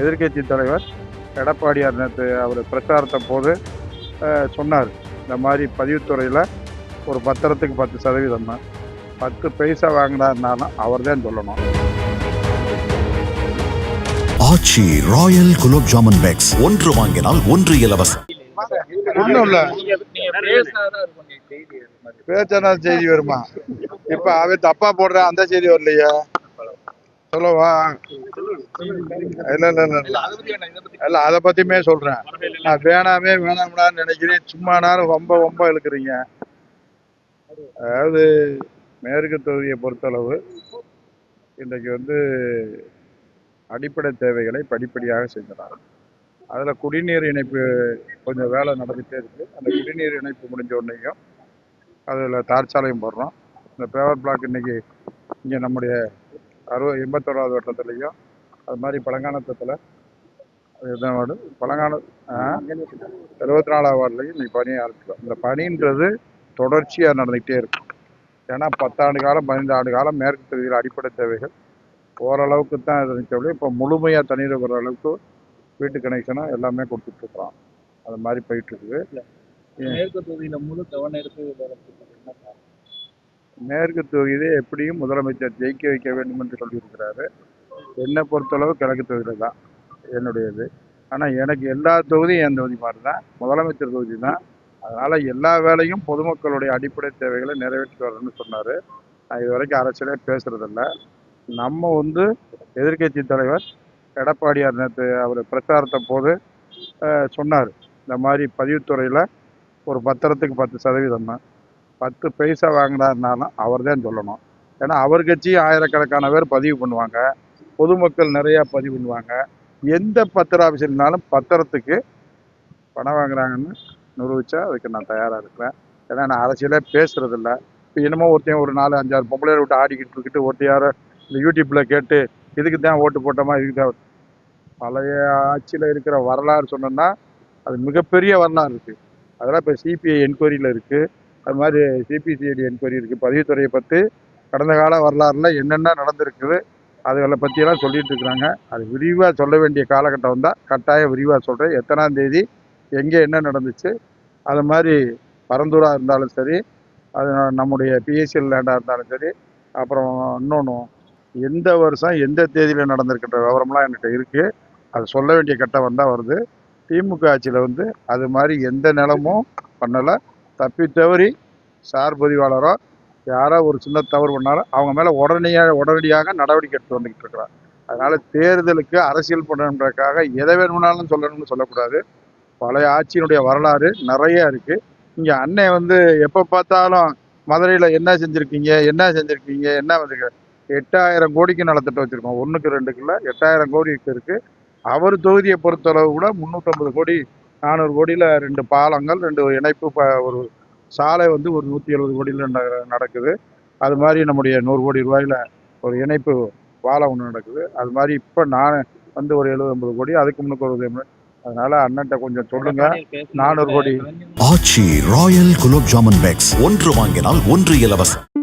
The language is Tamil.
எதிர்க்கட்சி தலைவர் எடப்பாடியார் நேற்று அவர் பிரச்சாரத்தை போது சொன்னார். இந்த மாதிரி பதிவுத்துறையில் ஒரு பத்திரத்துக்கு பத்து சதவீதம் தான். பத்து பைசா வாங்கினாருனாலும் அவர் தான் சொல்லணும். Aachi royal gulab jamun packs. ஒன்று வாங்கினால் ஒன்று இலவசம். ஒன்றும் இல்லை. பேச்சான செய்தி வருமா? இப்போ அவன் தப்பா போடுற அந்த செய்தி வரலையா. சொல்லவா? இல்லை இல்லை இல்லை இல்ல, அதை பத்தி வேண்டாம், இல்லை அதை பற்றியுமே சொல்கிறேன் நான் வேணாமே வேணாம்டான்னு நினைக்கிறேன். சும்மா நேரம் ரொம்ப ரொம்ப இழுக்கிறீங்க. அதாவது மேற்கு தொகுதியை பொறுத்தளவு இன்றைக்கு வந்து அடிப்படை தேவைகளை படிப்படியாக செஞ்சுறாங்க அதில் குடிநீர் இணைப்பு கொஞ்சம் வேலை நடந்துகிட்டே இருக்குது அந்த குடிநீர் இணைப்பு முடிஞ்ச உடனேயும் அதில் தார்ச்சாலையும் போடுறோம். இந்த பேவர் பிளாக் இன்னைக்கு இங்கே நம்முடைய அறுபது எண்பத்தோராவது வட்டத்துலேயும் அது மாதிரி பழங்கானத்தத்தில் இதுதான் வார்டு? பழங்கான எழுபத்தி நாலாவது வார்டுலையும் இன்னைக்கு பணியை ஆரம்பிச்சிடும் இந்த பணின்றது தொடர்ச்சியாக நடந்துகிட்டே இருக்கும் ஏன்னா பத்தாண்டு காலம் பதினைந்து ஆண்டு காலம் மேற்கு தொகுதியில் அடிப்படை தேவைகள். ஓரளவுக்கு தான் இருந்துச்சபடி இப்போ முழுமையாக தண்ணீர் வர அளவுக்கு வீட்டு கனெக்ஷனாக எல்லாமே கொடுத்துட்ருக்குறோம் அது மாதிரி போயிட்டுருக்குது மேற்கு தொகுதியில் முழு கவனம் எடுத்து வேலை செய்யறது என்ன காரணம்? மேற்கு தொகுதியை எப்படியும் முதலமைச்சர் ஜெயிக்க வைக்க வேண்டும் என்று சொல்லியிருக்கிறாரு. என்னை பொறுத்தளவு கிழக்கு தொகுதியில் தான் என்னுடையது. ஆனால் எனக்கு எல்லா தொகுதியும் என் தொகுதி மாதிரி தான் முதலமைச்சர் தொகுதி தான். அதனால் எல்லா வேலையும் பொதுமக்களுடைய அடிப்படை தேவைகளை நிறைவேற்றி வரணும்னு சொன்னார். நான் இது வரைக்கும் அரசியலே பேசுகிறதில்ல நம்ம வந்து எதிர்க்கட்சி தலைவர் எடப்பாடியார் நேற்று அவர் பிரச்சாரத்தை போது சொன்னார். இந்த மாதிரி பதிவுத்துறையில் ஒரு பத்திரத்துக்கு பத்து சதவீதம் தான் பத்து பைசா வாங்கினாருனாலும் அவர் தான் சொல்லணும். ஏன்னா அவர் கட்சி ஆயிரக்கணக்கான பேர் பதிவு பண்ணுவாங்க. பொதுமக்கள் நிறையா பதிவு பண்ணுவாங்க. எந்த பத்திர ஆஃபீஸ்னாலும் பத்திரத்துக்கு பணம் வாங்குறாங்கன்னு நிரூபித்தா அதுக்கு நான் தயாராக இருக்கிறேன். ஏன்னா நான் அரசியலே பேசுறதில்ல. இப்போ என்னமோ ஒருத்தையும் ஒரு நாலு அஞ்சாறு பொம்பளையர் விட்டு ஆடிக்கிட்டு இருக்கிட்டு ஒருத்தையார இந்த யூடியூப்பில் கேட்டு இதுக்கு தான் ஓட்டு போட்டோமா இதுக்கு தான் பழைய ஆட்சியில் இருக்கிற வரலாறு சொன்னோன்னா அது மிகப்பெரிய வரலாறு இருக்குது அதெல்லாம் இப்போ சிபிஐ என்கொயரியில் இருக்குது அது மாதிரி சிபிசிஐடி என்கொயரி இருக்குது பதிவுத்துறையை பற்றி கடந்த கால வரலாறுல என்னென்ன நடந்திருக்குது அதுகளை பற்றியெல்லாம் சொல்லிட்டு இருக்கிறாங்க. அது விரிவாக சொல்ல வேண்டிய காலகட்டம் வந்தால் கட்டாயம் விரிவாக சொல்கிறேன் எத்தனாம் தேதி எங்கே என்ன நடந்துச்சு அது மாதிரி பரந்தூராக இருந்தாலும் சரி அது நம்முடைய பிஎஸ்சிஎல் லேண்டாக இருந்தாலும் சரி அப்புறம் இன்னொன்று எந்த வருஷம் எந்த தேதியில் நடந்திருக்கின்ற விவரம்லாம் என்கிட்ட இருக்குது அது சொல்ல வேண்டிய கட்டம் வந்தால் வருது. திமுக ஆட்சியில் வந்து அது மாதிரி எந்த நிலமும் பண்ணலை. தப்பி தவறி சார் பதிவாளரோ யாரோ ஒரு சின்ன தவறு பண்ணாலும் அவங்க மேலே உடனடியாக உடனடியாக நடவடிக்கை எடுத்து வந்துக்கிட்டு இருக்கிறார். அதனால் தேர்தலுக்கு அரசியல் பண்ணுறதுக்காக எதை வேணும்னாலும் சொல்லணும்னு சொல்லக்கூடாது. பழைய ஆட்சியினுடைய வரலாறு நிறைய இருக்குது இங்கே அண்ணன் வந்து எப்போ பார்த்தாலும் மதுரையில் என்ன செஞ்சுருக்கீங்க என்ன செஞ்சுருக்கீங்க என்ன வந்து எட்டாயிரம் கோடிக்கு நலத்திட்டம் வச்சுருக்கோம். ஒன்றுக்கு ரெண்டுக்குள்ள எட்டாயிரம் கோடிக்கு இருக்குது அவர் தொகுதியை பொறுத்தளவு கூட முந்நூற்றம்பது கோடி நானூறு கோடியில் ரெண்டு பாலங்கள் ரெண்டு இணைப்பு ப- ஒரு சாலை வந்து ஒரு நூற்றி எழுபது கோடியில் நடக்குது. அது மாதிரி நம்முடைய நூறு கோடி ரூபாயில் ஒரு இணைப்பு பாலம் ஒன்று நடக்குது. அது மாதிரி இப்போ நான் வந்து ஒரு எழுபது ஐம்பது கோடி அதுக்கு முன்னுக்கு ஒரு. அதனால அண்ணன்ட்ட கொஞ்சம் சொல்லுங்க. நானூறு கோடி. ஆச்சி ராயல் குலோப் ஜாமுன் பேக்ஸ் ஒன்று வாங்கினால் ஒன்று இலவசம்.